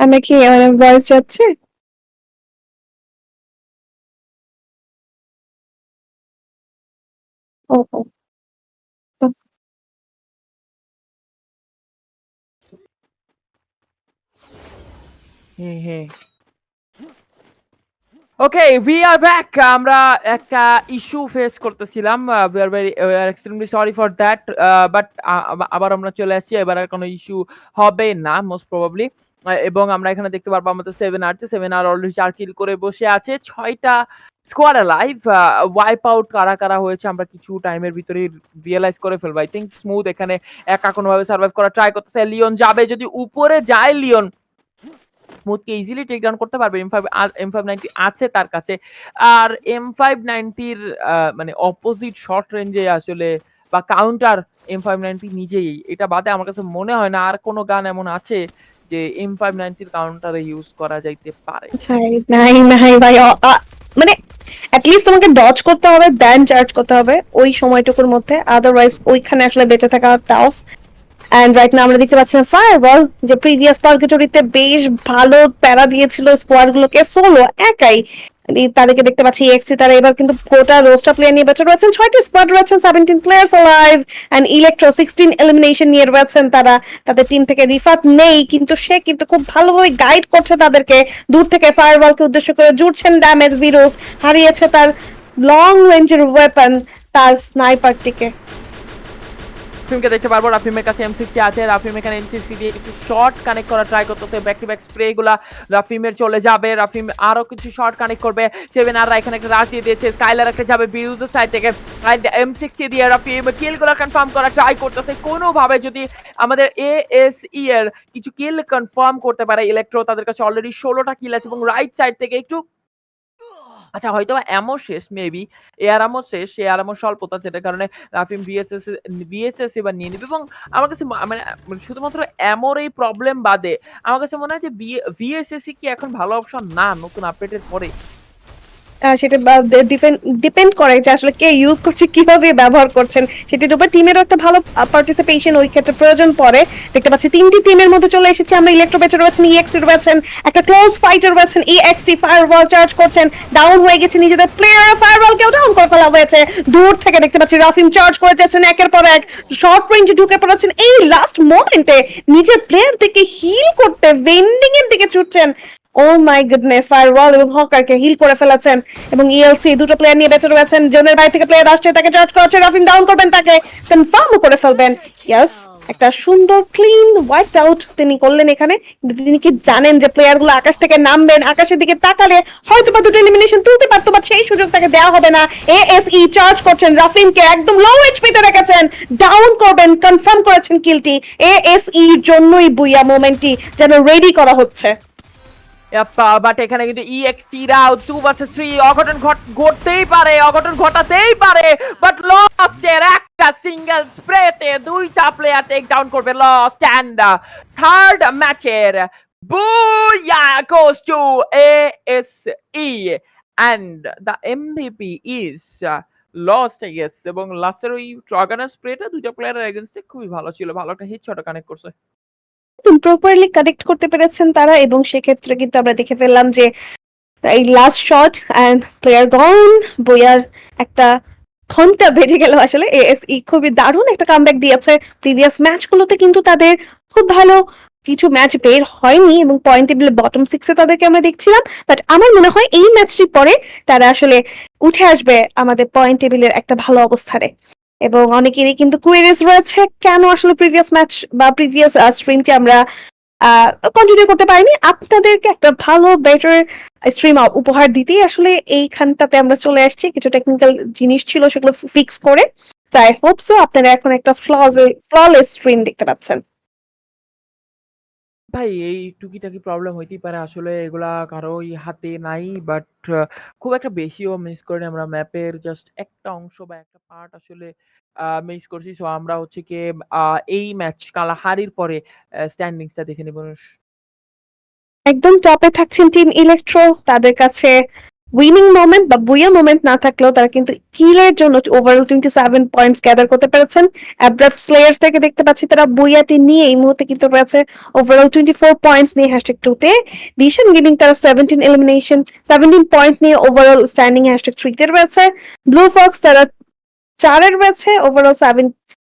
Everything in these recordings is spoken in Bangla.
আমরা কি মানে ভয়েস যাচ্ছে? ওকে উই আর ব্যাক আমরা একটা ইস্যু ফেস করতেছিলাম we are very we are extremely sorry for that but আবার আমরা চলে আসছি, এবার আর কোনো ইস্যু হবে না মোস্ট প্রবাবলি এবং আমরা এখানে দেখতে পারব আমাদের seven R seven R already চার কিল করে বসে আছে। ছয়টা স্কোয়াড লাইভ ওয়াইপ আউট কারা কারা হয়েছে আমরা কিছু টাইমের ভিতরে রিয়েলাইজ করে ফেলব। আই থিঙ্ক স্মুথ এখানে একা কোনোভাবে সার্ভাইভ করা ট্রাই করতেছে লিওন যাবে যদি উপরে যায়, লিওন স্মুথকে ইজিলি টেক ডাউন করতে পারবে। M five M five ninety আছে তার কাছে। আর এম ফাইভ নাইনটির মানে অপোজিট শর্ট রেঞ্জে আসলে বা কাউন্টার এম ফাইভ নাইনটি নিজেই। এটা বাদে আমার কাছে মনে হয় না আর কোনো গান এমন আছে যে এম ফাইভ কাউন্টারে ইউজ করা যাইতে পারে। নাই নাই ভাই মানে অ্যাটলিস্ট তোমাকে ডজ করতে হবে দেন চার্জ করতে হবে ওই সময়টুকুর মধ্যে। আদারওয়াইজ ওইখানে আসলে বেঁচে থাকা টাফ এন্ড রাইট না আমরা দেখতে পাচ্ছি ফায়ারবল যে প্রিভিয়াস পার্কেটরিতে বেশ ভালো প্যারা দিয়েছিল স্কোয়াড গুলোকে সোলো একাই। তাদেরকে দেখতে পাচ্ছি এক্সটি, তারা এবার কিন্তু গোটা রোস্টার প্লেয়ার নিয়ে বেঁচে রয়েছেন। ছয়টি স্কোয়াড রয়েছেন seventeen players live and electro sixteen elimination নিয়ে রয়েছেন তারা। তাদের টিম থেকে রিফাত নেই, কিন্তু সে কিন্তু খুব ভালোভাবে গাইড করছে তাদেরকে। দূর থেকে ফায়ারবলকে উদ্দেশ্য করে জুড়ছেন ড্যামেজ ভিরোস হারিয়েছে তার লং রেঞ্জের ওয়েপন তার স্নাইপারটিকে রাফিমকে দেখতে পারব। রাফিমের কাছে এম সিক্সটি আছে। রাফিম এখানে এম সিক্সটি দিয়ে কিছু শর্ট কানেক্ট করা ট্রাই করতেছে। ব্যাক টু ব্যাক স্প্রে গুলা রাফিমের চলে যাবে। রাফিম আরও কিছু শর্ট কানেক্ট করবে। সেভেন আর এখানে একটা রাশ দিয়ে দিয়েছে। স্কাইলার একটা যাবে বিরুজের সাইড থেকে। এম সিক্সটি দিয়ে রাফিম কিলগুলো কনফার্ম করা ট্রাই করতেছে। কোনোভাবে যদি আমাদের এ এস ই এর কিছু কিল কনফার্ম করতে পারে ইলেকট্রো তাদের কাছে অলরেডি ষোলোটা কিল আছে এবং রাইট সাইড থেকে একটু আচ্ছা হয়তো এমন শেষ মেবি এ আমো শেষ সে আর আমো স্বল্পতা, যেটার কারণে রাফিম বিএসএস বিএসএস এবার নিয়ে নেবে এবং আমার কাছে মানে মানে শুধুমাত্র এমর এই প্রবলেম বাদে, আমার কাছে মনে হয় যে বিএসএসি কি এখন ভালো অপশন না, নতুন আপডেটের পরে। সেটা ডিপেন্ড করে যে আসলে কে ইউজ করছে, কীভাবে ব্যবহার করছেন। সেটির উপর টিমেরও একটা ভালো পার্টিসিপেশন ওই ক্ষেত্রে প্রয়োজন পড়ে। দেখতে পাচ্ছি তিনটি টিমের মধ্যে চলে এসেছে। আমরা ইলেকট্রো বেচে রয়েছেন ইএক্সি রয়েছেন, একটা ক্লোজ ফাইটার রয়েছেন ইএক্সটি ফায়ারবল চার্জ করছেন। ডাউন হয়ে গেছে নিজেদের প্লেয়ার ফায়ারবল কেউ ডাউন করে ফেলা হয়েছে। দূর থেকে দেখতে পাচ্ছি রাফিম চার্জ করে যাচ্ছেন একের পর এক। শর্ট রেঞ্জে ঢুকে পড়েছেন। এই লাস্ট মোমেন্টে নিজের প্লেয়ার দিকে হিল করতে ভেন্ডিং এর দিকে ছুটছেন। ও মাই গুডনেস ফায়ারওয়াল এবং হকারকে হিল করে ফেলেছেন এবং ইএলসি দুটো প্লেয়ার নিয়ে বেঁচে রয়েছেন। জোনের বাইরে থেকে প্লেয়ার আসছে, তাকে চার্জ করাচ্ছে রাফিন ডাউন করবেন তাকে। কনফার্মও করে ফেলবেন। ইয়েস একটা সুন্দর ক্লিন ওয়াইপ আউট তিনি করলেন এখানে। তিনি কি জানেন যে প্লেয়ারগুলো আকাশ থেকে নামবেন, আকাশের দিকে তাকালে হয়তো বা দুটো এলিমিনেশন তুলতে পারতো বাট সেই সুযোগ তাকে দেওয়া হবে না। এএসই চার্জ করছেন রাফিনকে একদম লো এইচপিতে রেখেছেন। ডাউন করবেন কনফার্ম করেছেন কিলটি এএসই জন্যই বুইয়া মোমেন্টটি যেন রেডি করা হচ্ছে। বাট এখানে কিন্তু ইএক্সটি টু ভার্সেস থ্রি অঘটন ঘট- ঘটতেই পারে, অঘটন ঘটাতেই পারে বাট লস্টের একটা সিঙ্গেল স্প্রেতে দুইটা প্লেয়ার টেক ডাউন করবে লস্ট অ্যান্ড থার্ড ম্যাচের Buya goes to ASE and the MVP is এবং লাস্টের ওই ট্রাগানার স্প্রেটা দুইটা প্লেয়ারের এগেনস্টে খুবই ভালো ছিল, ভালো একটা হিট শট কানেক্ট করছে। প্রপারলি কানেক্ট করতে পেরেছেন তারা এবং সেক্ষেত্রে কিন্তু আমরা দেখে ফেললাম যে এই last shot and player gone বইয়ার একটা ঘণ্টা বেজে গেল আসলে। এএসই খুবই দারুণ একটা কামব্যাক দিয়েছে। প্রিভিয়াস ম্যাচগুলোতে কিন্তু তাদের খুব ভালো কিছু ম্যাচ বের হয়নি এবং পয়েন্ট টেবিলে বটম সিক্সে তাদেরকে আমরা দেখছিলাম। বাট আমার মনে হয় এই ম্যাচটির পরে তারা আসলে উঠে আসবে আমাদের পয়েন্ট টেবিলের একটা ভালো অবস্থানে। এবং অনেকেরই কিন্তু কুয়েরিজ রয়েছে, কেন আসলে প্রিভিয়াস ম্যাচ বা প্রিভিয়াস স্ট্রিমটি আমরা কন্টিনিউ করতে পারিনি? আপনাদেরকে একটা ভালো বেটার স্ট্রিম উপহার দিতেই আসলে এইখানটাতে আমরা চলে আসছি। কিছু টেকনিক্যাল জিনিস ছিল সেগুলো ফিক্স করে। তাই হোপসো আপনারা এখন একটা ফ্লজ ফ্ললেস স্ট্রিম দেখতে পাচ্ছেন। ভাই, এই টুকিটাকি প্রবলেম হইতেই পারে। আসলে এগুলা কারোই হাতে নাই বাট খুব একটা বেশিও মিস করিনি আমরা। ম্যাপের জাস্ট একটা অংশ বা একটা পার্ট আসলে মিস করছি। সো আমরা হচ্ছে কি এই ম্যাচ কালা হারির পরে স্ট্যান্ডিংসটা দেখে নেব। একদম টপে থাকছেন টিম ইলেকট্রো তাদের কাছে উইনিং মোমেন্ট বা বুয়া মোমেন্ট না থাকলেও তারা কিন্তু কিলের জন্য overall twenty seven points gather করতে পেরেছেন। অ্যাব্রাফ থেকে দেখতে পাচ্ছি তারা বুয়াটি নিয়ে এই মুহূর্তে কিন্তু রয়েছে ওভারঅল টোয়েন্টি ফোর পয়েন্টস নিয়ে হ্যাশট্যাগ টুতে দিশান গেমিং তারা সেভেন্টিন এলিমিনেশন সেভেন্টিন পয়েন্ট নিয়ে ওভারঅল স্ট্যান্ডিং হ্যাশট্যাগ থ্রিতে রয়েছে। ব্লু ফক্স তারা চারের রয়েছে ওভারঅল সেভেন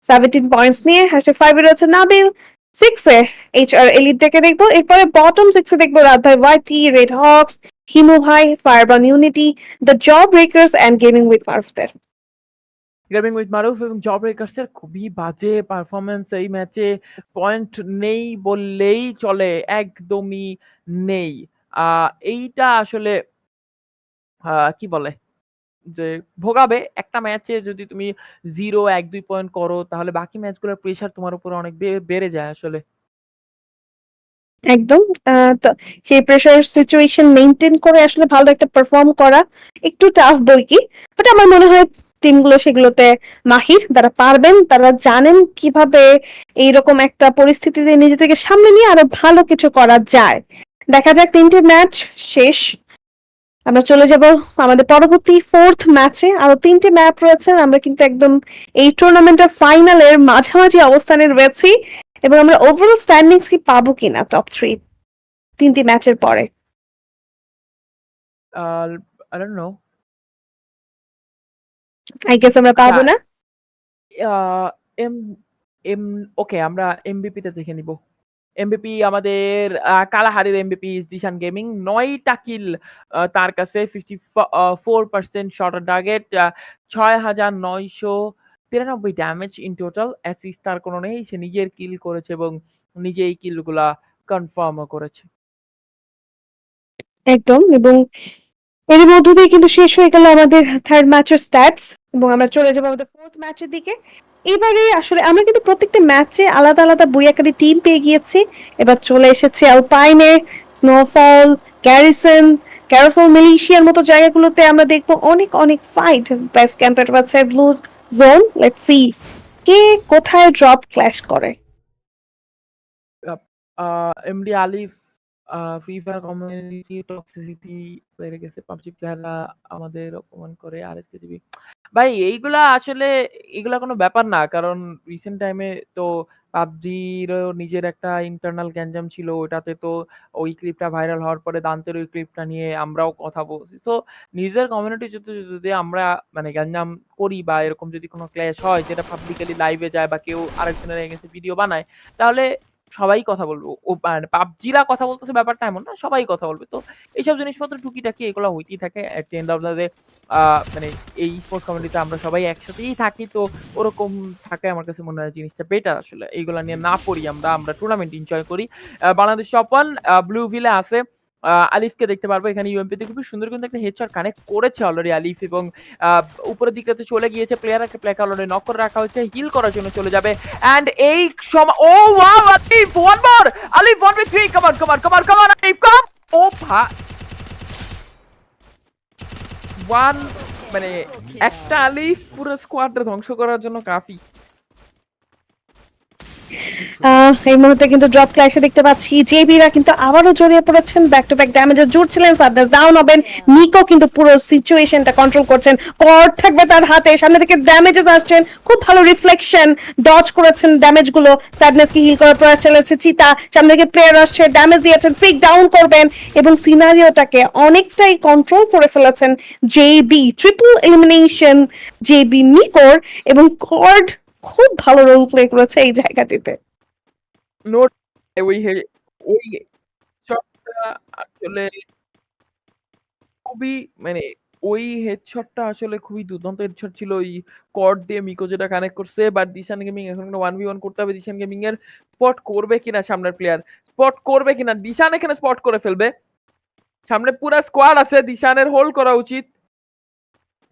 সেভেন্টিন পয়েন্টস নিয়ে হ্যাশট্যাগ ফাইভে রয়েছে। নাবিল সিক্সে এইচ আর এলিট দেখে দেখব। এরপরে বটম সিক্সে দেখব রাত ভাই YT red hawks fireban unity the job breakers and gaming with মারফদের gaming with Maruf এবং জব ব্রেকার্সের খুবই বাজে পারফরমেন্স এই ম্যাচে পয়েন্ট নেই বললেই চলে, একদমই নেই। এইটা আসলে কি বলে? যে ভোগাবে, একটা ম্যাচে যদি তুমি জিরো এক দুই পয়েন্ট করো, তাহলে বাকি ম্যাচগুলোর প্রেশার তোমার উপর অনেক বেড়ে যায় আসলে। একদম। সেই প্রেশার সিচুয়েশন মেনটেন করে আসলে ভালো একটা পারফর্ম করা একটু টাফ বই কি? বাট আমার মনে হয় টিমগুলো সেগুলোতে মাহির, তারা পারবেন, তারা জানেন কীভাবে এইরকম একটা পরিস্থিতিতে নিজেদেরকে সামনে নিয়ে আরও ভালো কিছু করা যায়। দেখা যাক, তিনটে ম্যাচ শেষ। আমরা চলে যাব আমাদের পরবর্তী ফোর্থ ম্যাচে আরও তিনটে ম্যাপ রয়েছে, আমরা কিন্তু একদম এই টুর্নামেন্টের ফাইনালের মাঝামাঝি অবস্থানে রয়েছি। এবং আমরা ওভারঅল স্ট্যান্ডিংস কি পাবো কিনা টপ থ্রি তিনটি ম্যাচের পরে? I don't know I guess আমরা পাবো না? এম এম ওকে আমরা এমবিপি তে দেখে নিব। এমবিপি আমাদের আহ, কালাহারির এমবিপি দিশান গেমিং নয়টা কিল তার কাছে fifty four percent short target ছয় হাজার নয়শো তিরানব্বই ড্যামেজ ইন টোটাল অ্যাসিস তার কোনো নেই, সে নিজের কিল করেছে এবং নিজেই কিলগুলা কনফার্মও করেছে। একদম, এবং এর মধ্য দিয়ে কিন্তু শেষ হয়ে গেল আমাদের থার্ড ম্যাচের স্ট্যাটস এবং আমরা চলে যাব আমাদের ফোর্থ ম্যাচের দিকে। এবারে আসলে আমরা কিন্তু প্রত্যেকটা ম্যাচে আলাদা আলাদা বইয়াকারী টিম পেয়ে গিয়েছি। এবার চলে এসেছে আলপাইনে স্নোফল গ্যারিসন ক্যারোসল মিলিশিয়ার মতো জায়গাগুলোতে আমরা দেখব অনেক অনেক ফাইট বেস্ট ক্যাম্পের আছে ব্লু জোন লেট সি কে কোথায় ড্রপ ক্ল্যাশ করে। MD Alif Free Fire community toxicity বেড়ে গেছে পাবজি প্লেয়াররা আমাদের অপমান করে আর ভাই, এইগুলা আসলে এগুলা কোনো ব্যাপার না, কারণ রিসেন্ট টাইমে তো পাবজিরও নিজের একটা ইন্টারনাল গ্যাঞ্জাম ছিল ওটাতে তো ওই ক্লিপটা ভাইরাল হওয়ার পরে দান্তের ওই ক্লিপটা নিয়ে আমরাও কথা বলছি। তো নিজের কমিউনিটি যদি যদি আমরা মানে গ্যাঞ্জাম করি বা এরকম যদি কোনো ক্ল্যাশ হয়, যেটা পাবলিকালি লাইভে যায় বা কেউ আরেকজনের এগেন্সে ভিডিও বানায়, তাহলে সবাই কথা বলবে। ও মানে পাবজিরা কথা বলতেছে ব্যাপারটা এমন না, সবাই কথা বলবে। তো এইসব জিনিসপত্র টুকিটাকি এগুলো হইতেই থাকে। এন্ড অফ দ্য ডে মানে এই স্পোর্টস কমিউনিটিতে আমরা সবাই একসাথেই থাকি, তো ওরকম থাকে আমার কাছে মনে হয় জিনিসটা বেটার আসলে। এইগুলো নিয়ে না পড়ি আমরা আমরা টুর্নামেন্ট এনজয় করি। বাংলাদেশ সপান ব্লু ভিলে আছে। আলিফকে দেখতে পারব। এখানে ইউএমপিতে খুবই সুন্দর কিন্তু একটা হেডশট কানেক্ট করেছে অলরেডি আলিফ এবং উপরের দিকটাতে চলে গিয়েছে। প্লেয়ার একটা প্লেয়ার অলরেডি নক করে রাখা হয়েছে। হিল করার জন্য চলে যাবে। অ্যান্ড এই সময়, ও wow Alif one more Alif one with three কামান কামান কামান কামান আলিফ কাম ও, ভা ওয়ান মানে একটা আলিফ পুরো স্কোয়াডটা ধ্বংস করার জন্য কাফি। এই মুহূর্তে কিন্তু ড্রপ ক্লাসে দেখতে পাচ্ছি। জেবিরা কিন্তু আবারও জড়িয়ে পড়েছেন। ব্যাক টু ব্যাক ড্যামেজে জুড়ছিলেন সাদাস ডাউন হবেন। নিকো কিন্তু পুরো সিচুয়েশনটা কন্ট্রোল করছেন। কর্ড থাকবে তার হাতে। সামনে থেকে ড্যামেজেস আসছেন। খুব ভালো রিফ্লেকশন ডজ করেছেন ড্যামেজগুলো। স্যাডনেস কে হিল করার প্রয়াস চালাচ্ছে চিতা। সামনে থেকে প্লেয়ার আসছে। ড্যামেজ দিয়েছেন। ফ্রিক ডাউন করবেন। এবং সিনারিওটাকে অনেকটাই কন্ট্রোল করে ফেলেছেন জেবি ট্রিপল এলিমিনেশন জেবি নিকোর এবং কর্ড খুব ভালো রোল প্লে করেছে এই জায়গাটিতে। ওই ওই আসলে খুবই মানে ওই হেডশটটা আসলে খুবই দুর্দান্ত হেডশট ছিল। ওই কর্ড দিয়ে মিকো যেটা কানেক্ট করছে বাট দিশান গেমিং এখন ওয়ান ভি ওয়ান করতে হবে। দিশান গেমিং এর স্পট করবে কিনা সামনের প্লেয়ার স্পট করবে কিনা? দিশান এখানে স্পট করে ফেলবে। সামনে পুরা স্কোয়াড আছে। দিশানের হোল্ড করা উচিত।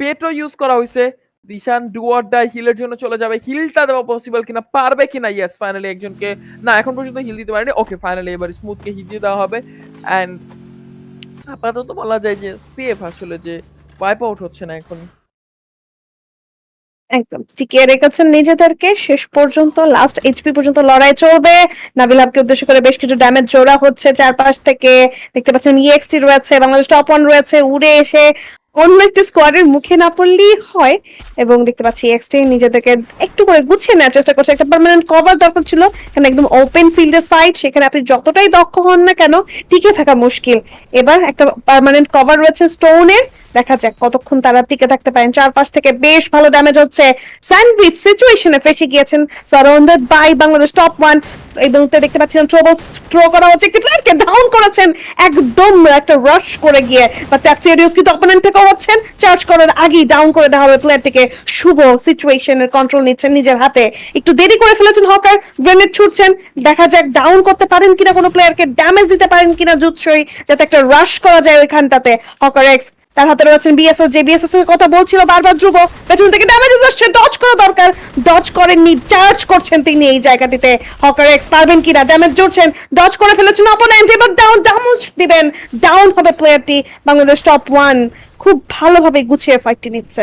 পেটও ইউজ করা হয়েছে দিশান ডুয়ার ডাই হিলের জন্য চলে যাবে। হিলটা দেওয়া পসিবল কিনা, পারবে কিনা? ইয়েস ফাইনালি একজনকে, না, এখন পর্যন্ত হিল দিতে পারেনি। ওকে ফাইনালি এবার স্মুথকে হিল দিয়ে দেওয়া হবে। অ্যান্ড আপাতত বলা যায় যে সেফ আসলে যে ওয়াইপ আউট হচ্ছে না এখন। একদম টিকিয়ে রেখেছেন নিজেদেরকে। শেষ পর্যন্ত লাস্ট এইচপি পর্যন্ত লড়াই চলবে। নাবিল হাবকে উদ্দেশ্য করে বেশ কিছু ড্যামেজ জোড়া হচ্ছে চারপাশ থেকে। দেখতে পাচ্ছেন ইএক্সটি রয়েছে, বাংলাদেশ টপ ওয়ান রয়েছে। উড়ে এসে অন্য একটি স্কোয়াডের মুখে না পড়লেই হয়। এবং দেখতে পাচ্ছি এক্সটেন নিজেদেরকে একটু করে গুছিয়ে নেওয়ার চেষ্টা করছে। একটা পার্মানেন্ট কভার দরকার ছিল। এখানে একদম ওপেন ফিল্ডের ফাইট সেখানে আপনি যতটাই দক্ষ হন না কেন, টিকে থাকা মুশকিল। এবার একটা পার্মানেন্ট কভার রয়েছে স্টোনের দেখা যাক কতক্ষণ তারা টিকে থাকতে পারেন। চারপাশ থেকে বেশ ভালো ড্যামেজ হচ্ছে। স্যান্ডউইচ সিচুয়েশনে ফেসে গিয়েছেন surrounded by Bangladesh top one এই মুহূর্তে দেখতে পাচ্ছেন ট্রোবল থ্রো করা হচ্ছে। একটি প্লেয়ারকে ডাউন করেছেন। একদম একটা রাশ করে গিয়ে বা ট্যাকচেরিয়াস কিন্তু অপোনেন্ট থেকেও হচ্ছেন। চার্জ করার আগেই ডাউন করে দেওয়া হবে প্লেয়ারটিকে শুভ সিচুয়েশনের কন্ট্রোল নিচ্ছেন নিজের হাতে। একটু দেরি করে ফেলেছেন হকার গ্রেনেড ছুটছেন। দেখা যাক ডাউন করতে পারেন কিনা কোনো প্লেয়ারকে ড্যামেজ দিতে পারেন কিনা জুৎসই। যাতে একটা রাশ করা যায় ওইখানটাতে। হকার এক্স তার হাতে রয়েছেন বিএসএস যে বিএসএস এর কথা বলছিল বারবার ধ্রুব। পেছন থেকে ড্যামেজেস আসছে ডজ করা দরকার। ডজ করেননি চার্জ করছেন তিনি এই জায়গাটিতে। হকার এক্স পারবেন কিনা ড্যামেজ জুড়ছেন। ডজ করে ফেলেছেন অপোনেন্ট এবার ডাউন ডাউন দিবেন। ডাউন হবে প্লেয়ারটি বাংলাদেশ টপ ওয়ান খুব ভালোভাবে গুছিয়ে ফাইটটি নিচ্ছে।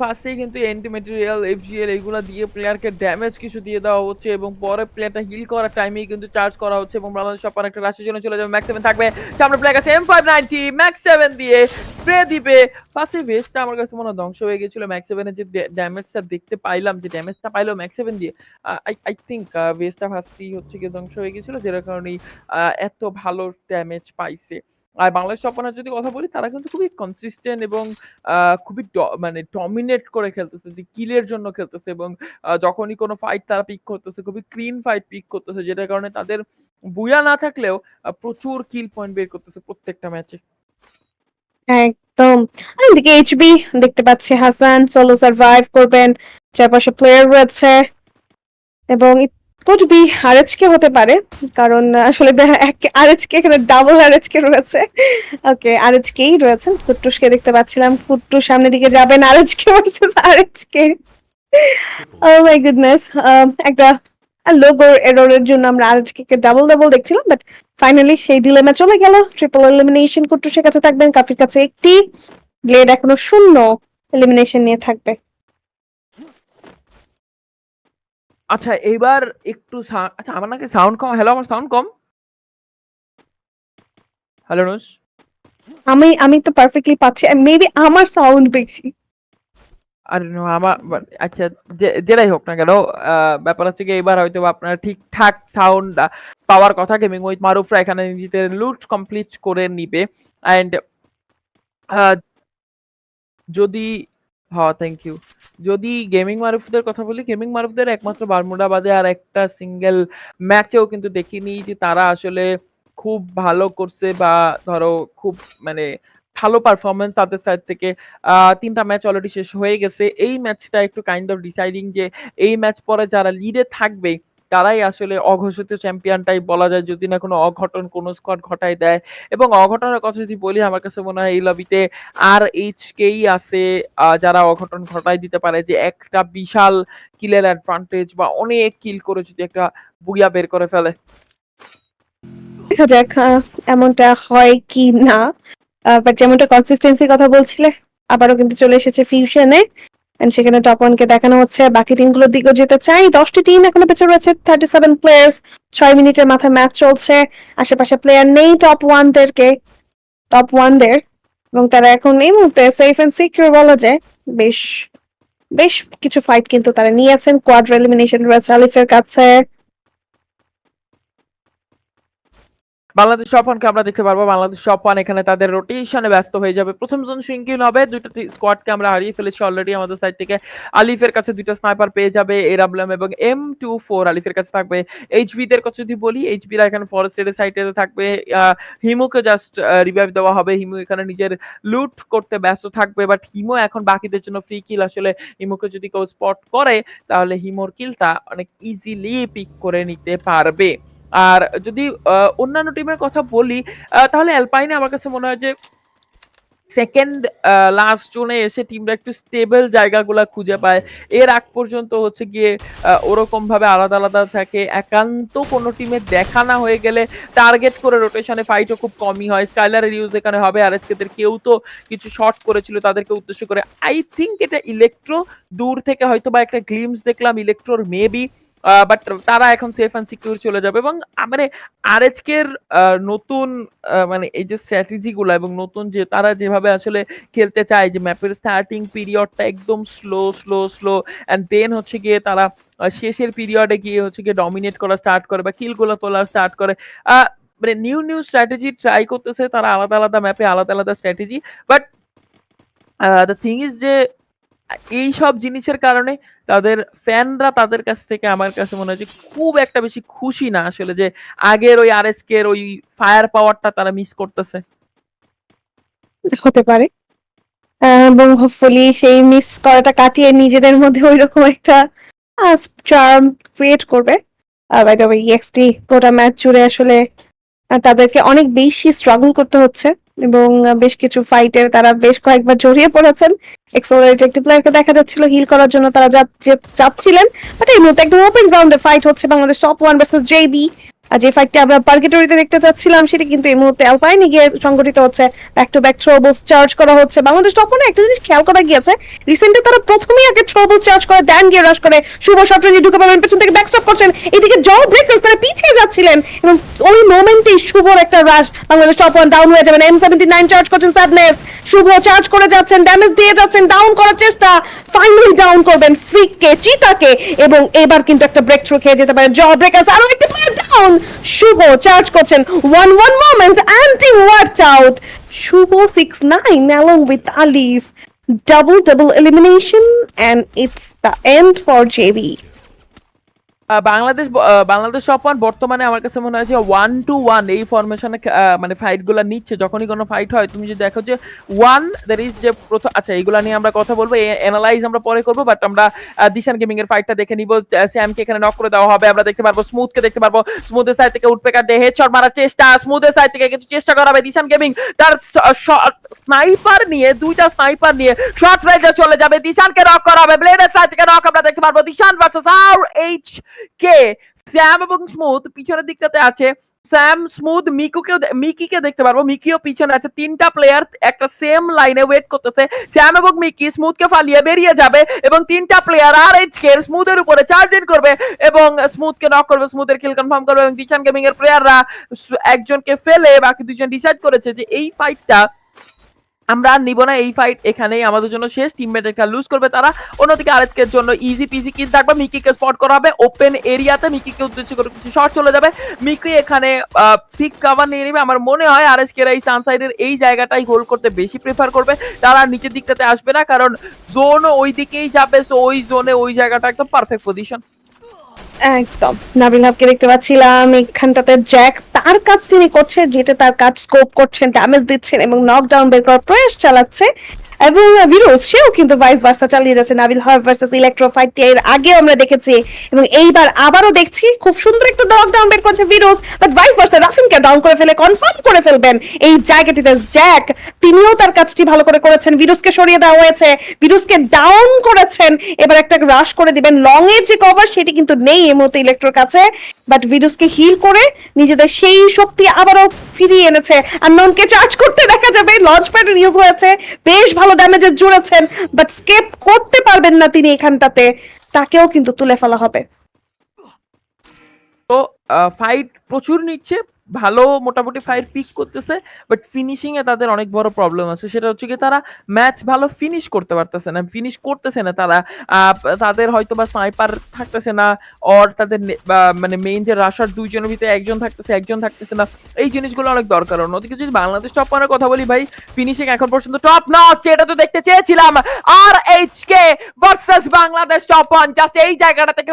ফার্স্টেই কিন্তু এন্টি ম্যাটেরিয়াল এফজিএল এগুলো দিয়ে প্লেয়ারকে ড্যামেজ কিছু দিয়ে দেওয়া হচ্ছে এবং পরে প্লেয়ারটা হিল করার টাইমেই কিন্তু চার্জ করা হচ্ছে এবং বাংলাদেশ সবার একটা রাশির জন্য চলে যাবে। ম্যাক্স সেভেন থাকবে। সামনে প্লেয়ার কাছে M five ninety max seven দিয়ে স্প্রে দিবে। ফার্স্টে ভেস্টটা আমার কাছে মনে হয় ধ্বংস হয়ে গেছিল। ম্যাক্স সেভেনের যে ড্যামেজটা দেখতে পাইলাম, যে ড্যামেজটা পাইলো ম্যাক্স সেভেন দিয়ে আই আই থিঙ্ক ভেস্টটা ফার্স্টই হচ্ছে কি ধ্বংস হয়ে গেছিল, যেটার কারণেই এত ভালো ড্যামেজ পাইছে। আর বাংলাদেশ টপানার যদি কথা বলি, তারা কিন্তু খুবই কনসিস্টেন্ট এবং খুবই মানে ডমিনেট করে খেলতেছে, যে কিলের জন্য খেলতেছে এবং যখনই কোনো ফাইট তারা পিক করতেছে, খুবই ক্লিন ফাইট পিক করতেছে, যেটার কারণে তাদের বুয়া না থাকলেও প্রচুর কিল পয়েন্ট বের করতেছে প্রত্যেকটা ম্যাচে একদম। এদিকে এইচবি দেখতে পাচ্ছি, হাসান সোলো সার্ভাইভ করবেন, চারপাশে প্লেয়ার রয়েছে এবং কুড বি আরএচকে হতে পারে, কারণ আসলে আরএচকে এখানে ডাবল আরএচকে রয়েছে। ওকে আরএচকেই রয়েছেন কুট্টুসকে দেখতে পাচ্ছিলাম কুট্টুস সামনের দিকে যাবেন আরএচকে ভার্সেস আরএচকে ও মাই গুডনেস একটা লোগোর এররের জন্য আমরা আরএচকে কে ডাবল ডাবল দেখছিলাম বাট ফাইনালি সেই ডিলেমা চলে গেল। ট্রিপল এলিমিনেশন কুট্টুসের কাছে থাকবেন, কাফির কাছে একটি ব্লেড এখনও শূন্য এলিমিনেশন নিয়ে থাকবে। আচ্ছা এবার একটু আচ্ছা আমার নাকি সাউন্ড কম হ্যালো আমার সাউন্ড কম? হ্যালো নুস আমি আমি তো পারফেক্টলি পাচ্ছি মেবি আমার সাউন্ড বেশি। আর আমার আচ্ছা যেটাই হোক না কেন ব্যাপার হচ্ছে কি এবার হয়তো আপনার ঠিকঠাক সাউন্ড পাওয়ার কথা গেমিং উইথ মারুফরা এখানে নিজেদের লুট কমপ্লিট করে নিবে অ্যান্ড যদি হ্যাঁ থ্যাংক ইউ যদি গেমিং মারুফদের কথা বলি গেমিং মারুফদের একমাত্র বারমুডা বাদে আর একটা সিঙ্গেল ম্যাচেও কিন্তু দেখিনি যে তারা আসলে খুব ভালো করছে বা ধরো খুব মানে ভালো পারফরমেন্স তাদের সাইড থেকে তিনটা ম্যাচ অলরেডি শেষ হয়ে গেছে। এই ম্যাচটা একটু কাইন্ড অফ ডিসাইডিং যে এই ম্যাচ পরে যারা লিডে থাকবে তারাই আসলে অঘোষিত চ্যাম্পিয়নটাই বলা যায়। যদি না কোনো অঘটন কোনো স্কোয়াড ঘটায় দেয়। এবং অঘটনের কথা যদি বলি, আমার কাছে মনে হয় এই লবিতে আর এইচ কেই আছে যারা অঘটন ঘটায় দিতে পারে যে একটা বিশাল কিলের অ্যাডভান্টেজ বা অনেক কিল করে যদি একটা বুইয়া বের করে ফেলে। দেখা যাক এমনটা হয় কি না। বাট যেমনটা কনসিস্টেন্সির কথা বলছিলে, আবারও কিন্তু চলে এসেছে ফিউশনে সেখানে টপ ওয়ানকে দেখানো হচ্ছে। বাকি টিমগুলোর দিকে যেতে চাই। দশটি টিম এখনও বেঁচে রয়েছে। থার্টি সেভেন প্লেয়ার্স ছয় মিনিটের মাথায় ম্যাচ চলছে। আশেপাশে প্লেয়ার নেই টপ ওয়ানদেরকে টপ ওয়ানদের এবং তারা এখন এই মুহূর্তে সেফ এন্ড সিকিউর বলা যায়। বেশ বেশ কিছু ফাইট কিন্তু তারা নিয়েছেন। কোয়াড্রা এলিমিনেশন রয়েছে আলিফের কাছে। বাংলাদেশ সপানকে আমরা দেখতে পারব। বাংলাদেশ সপান এখানে তাদের রোটেশনে ব্যস্ত হয়ে যাবে। প্রথম জন সুইঙ্কিন হবে। দুইটা স্কোয়াডকে আমরা হারিয়ে ফেলেছি অলরেডি আমাদের সাইড থেকে আলিফের কাছে দুইটা স্নাইপার পেয়ে যাবে এরাবলাম এবং এম টু ফোর আলিফের কাছে থাকবে। এইচবি দের কথা যদি বলি এইচবি রা এখানে ফরেস্টের সাইডে থাকবে। হিমুকে জাস্ট রিভাইভ দেওয়া হবে। হিমু এখানে নিজের লুট করতে ব্যস্ত থাকবে। বাট হিমু এখন বাকিদের জন্য ফ্রি কিল আসলে হিমুকে যদি কেউ স্পট করে, তাহলে হিমোর কিলটা অনেক ইজিলি পিক করে নিতে পারবে। আর যদি অন্যান্য টিমের কথা বলি তাহলে অ্যালপাইনে আমার কাছে মনে হয় যে সেকেন্ড লাস্ট জোনে এসে টিমরা একটু স্টেবল জায়গাগুলা খুঁজে পায়। এর আগ পর্যন্ত হচ্ছে গিয়ে ওরকমভাবে আলাদা আলাদা থাকে। একান্ত কোনো টিমের দেখা না হয়ে গেলে টার্গেট করে রোটেশনে ফাইটও খুব কমই হয়। স্কাইলারের ইউজ এখানে হবে আর এসকেদের কেউ তো কিছু শর্ট করেছিল, তাদেরকে উদ্দেশ্য করে। আই থিঙ্ক এটা ইলেকট্রো দূর থেকে হয়তো বা একটা গ্লিমস দেখলাম ইলেকট্রোর মেবি বাট তারা এখন সেফ অ্যান্ড সিকিউর চলে যাবে এবং মানে আরএচকের নতুন মানে এই যে স্ট্র্যাটেজি গুলো এবং নতুন যে তারা যেভাবে আসলে খেলতে চায়, যে ম্যাপের স্টার্টিং পিরিয়ডটা একদম slow slow slow and then হচ্ছে গিয়ে তারা শেষের পিরিয়ডে গিয়ে হচ্ছে গিয়ে ডমিনেট করা স্টার্ট করে বা কিলগুলো তোলা স্টার্ট করে। মানে নিউ নিউ স্ট্র্যাটেজি ট্রাই করতেছে তারা আলাদা আলাদা ম্যাপে আলাদা আলাদা strategy but the thing is যে এই সব জিনিসের কারণে তাদের ফ্যানরা তাদের কাছ থেকে আমার কাছে মনে হয় খুব একটা বেশি খুশি না আসলে যে আগের ওই আর এর ওই ফায়ার পাওয়ারটা তারা মিস করতেছে। হতে পারে। এবং হোপফুলি সেই মিস করাটা কাটিয়ে নিজেদের মধ্যে ওই রকম একটা চার্ম ক্রিয়েট করবে। বাই দ্য ওয়ে ইএক্সটি গোটা ম্যাচ জুড়ে আসলে তাদেরকে অনেক বেশি স্ট্রাগল করতে হচ্ছে এবং বেশ কিছু ফাইটে তারা বেশ কয়েকবার জড়িয়ে পড়েছেন। এক্সেলারেট একটি প্লেয়ারকে দেখা যাচ্ছিল হিল করার জন্য, তারা যে- চাচ্ছিলেন বাট এই মুহূর্তে একদম ওপেন গ্রাউন্ডে ফাইট হচ্ছে Bangladesh top one versus JB আর যে ফাইটটা আমরা পার্কেটরিতে দেখতে চাচ্ছিলাম, সেটা কিন্তু এই মুহূর্তে অ্যালপাইনে গিয়ে সংগঠিত হচ্ছে। Back to back throwables charge করা হচ্ছে। বাংলাদেশ টপ ওয়ানে একটা জিনিস খেয়াল করা গিয়েছে রিসেন্টলি তারা প্রথমেই আগে থ্রোবলস চার্জ করে দেন গিয়ে রাশ করে। শুভ শটরেঞ্জে ঢুকে পাবেন পেছন থেকে ব্যাকস্টপ করছেন। এদিকে জল ব্রেকার্স তারা পিছিয়ে যাচ্ছিলেন। এবং ওই মোমেন্টেই শুভর একটা rush Bangladesh top one down হয়ে যাবেন এম সেভেন্টি নাইন চার্জ করছেন স্যাডনেস শুভ চার্জ করে যাচ্ছেন ড্যামেজ দিয়ে যাচ্ছেন ডাউন করার চেষ্টা। ফাইনালি ডাউন করবেন ফ্রিককে চিতাকে। এবং এবার কিন্তু একটা ব্রেক থ্রু খেয়ে যেতে পারে। জ ব্রেকার্স আরও একটা প্লেয়ার ডাউন শুভ চার্জ করছেন। One one moment anti worked out Shuvo six nine along with Alif double double elimination, and it's the end for JB. Bangladesh Bangladesh সপান বর্তমানে আমার কাছে মনে হয় যে ওয়ান টু ওয়ান এই ফরমেশনে মানে ফাইটগুলা নিচ্ছে। যখনই কোনো ফাইট হয়, তুমি যদি দেখো যে ওয়ান দের ইজ যে প্রথম আচ্ছা এইগুলা নিয়ে আমরা কথা বলব অ্যানালাইজ আমরা পরে করব বাট আমরা দিশান গেমিং এর ফাইটটা দেখে নিব স্যামকে এখানে নক করে দেওয়া হবে, আমরা দেখতে পারব স্মুথকে দেখতে পারব স্মুথের সাইড থেকে উঠপেকার দিয়ে হেডশট মারার চেষ্টা স্মুথের সাইড থেকে কিছু চেষ্টা করা হবে দিশান গেমিং তার স্নাইপার নিয়ে, দুইটা স্নাইপার নিয়ে শর্ট রেঞ্জে চলে যাবে দিশানকে নক করা হবে ব্লেডের সাইড থেকে নক আমরা দেখতে পারব Dishan versus R H K? Sam এবং স্মুথ পিছনের দিকটাতে আছে। স্যাম স্মুথ মিকুকেও মিকিকে দেখতে পারব। মিকিও পিছনে আছে। তিনটা প্লেয়ার একটা সেম লাইনে ওয়েট করতেছে। স্যাম এবং মিকি স্মুথকে ফালিয়ে বেরিয়ে যাবে এবং তিনটা প্লেয়ার আর এইচ কে স্মুথের উপরে চার্জ করবে এবং স্মুথকে নক করবে। স্মুথের কিল কনফার্ম করবে এবং দিশান গেমিং এর প্লেয়াররা একজনকে ফেলে বাকি দুজন ডিসাইড করেছে যে এই ফাইটটা আমরা আর নিব না, এই ফাইট এখানেই আমাদের জন্য শেষ। টিমমেট একটা লুজ করবে তারা। অন্যদিকে আরএচকে এর জন্য ইজি পিজি কিল থাকবে। মিকিকে স্পট করা হবে ওপেন এরিয়াতে মিকিকে উদ্দেশ্য করে কিছু শট চলে যাবে। মিকি এখানে ঠিক কভার নিয়ে নেবে। আমার মনে হয় আরএচকে এই সানসাইডের এই জায়গাটাই হোল্ড করতে বেশি প্রেফার করবে। তারা নিচের দিকটাতে আসবে না, কারণ জোন ওই দিকেই যাবে। সো ওই জোনে ওই জায়গাটা একদম পারফেক্ট পজিশন একদম। নাবিল হাবকে দেখতে পাচ্ছিলাম। এখানটাতে জ্যাক তার কাজ তিনি করছেন যেটা তার কাজ স্কোপ করছেন ড্যামেজ দিচ্ছেন এবং নকডাউন বের করার প্রয়াস চালাচ্ছে। এবং ভিরোজ সেও কিন্তু ভাইস ভার্সা চালিয়ে যাচ্ছে। নাবিল হাব ভার্সেস ইলেকট্রো ফাইটটি এর আগেও আমরা দেখেছি। এবং এইবার আবারও দেখছি, খুব সুন্দর একটা নকডাউন বের করছে ভিরোজ বাট ভাইস ভার্সা রাফিনকে ডাউন করে ফেলে কনফার্ম করে ফেলবেন। এই জায়গাটিতে জ্যাক তিনিও তার কাজটি ভালো করে করেছেন। ভিরোজকে সরিয়ে দেওয়া হয়েছে। ভিরোজকে ডাউন করেছেন। এবার একটা রাশ করে দিবেন। লং এর যে কভার সেটি কিন্তু নেই এই মুহূর্তে ইলেকট্রোর কাছে। বাট ভিরোজকে হিল করে নিজেদের সেই শক্তি আবারও ফিরিয়ে এনেছে। আর ননকে চার্জ করতে দেখা যাবে। লঞ্চ প্যাড ইউজ হয়েছে। বেশ ভালো ড্যামেজে জুড়েছেন বাট স্কেপ করতে পারবেন না তিনি এখানটাতে। তাকেও কিন্তু তুলে ফেলা হবে। তো ফাইট প্রচুর নিচ্ছে। ভালো মোটামুটি ফাইট পিক করতেছে বাট ফিনিশিং এ তাদের অনেক বড় প্রবলেম আছে। সেটা হচ্ছে কি তারা ম্যাচ ভালো ফিনিশ করতে পারতেছে না। ফিনিশ করতেছে না তারা। তাদের হয়তো বা স্নাইপার থাকতেছে না অর তাদের মানে মেইন যে রাশার দুইজনের ভিতরে একজন থাকতেছে একজন থাকতেছে না। এই জিনিসগুলো অনেক দরকার। অন্যদিকে যদি বাংলাদেশ টপ ওয়ানের কথা বলি ভাই ফিনিশিং এখন পর্যন্ত টপ না হচ্ছে এটা তো দেখতে চেয়েছিলাম। R H K versus Bangladesh top just এই জায়গাটা থেকে